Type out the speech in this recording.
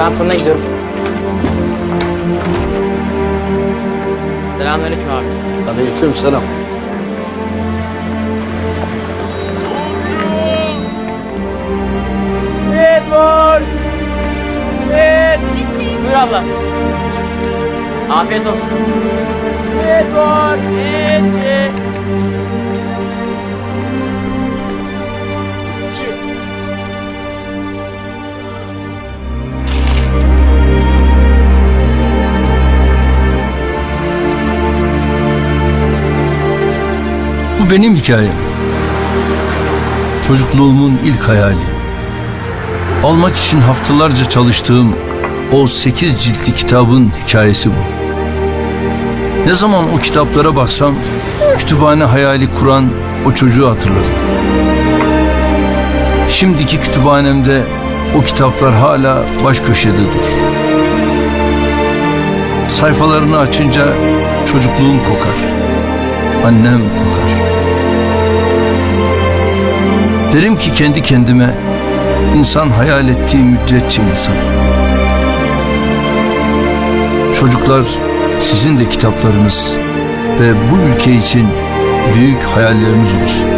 Ben fırına gidiyorum. Selamünaleyküm abi. Aleyküm selam. Var. Simit. Buyur abla. Afiyet olsun. Simit var. Simit. Bu benim hikayem. Çocukluğumun ilk hayali. Almak için haftalarca çalıştığım o sekiz ciltli kitabın hikayesi bu. Ne zaman o kitaplara baksam kütüphane hayali kuran o çocuğu hatırlarım. Şimdiki kütüphanemde o kitaplar hala baş köşede durur. Sayfalarını açınca çocukluğum kokar. Annem kokar. Derim ki kendi kendime insan hayal ettiği müddetçe insan. Çocuklar sizin de kitaplarınız ve bu ülke için büyük hayalleriniz olsun.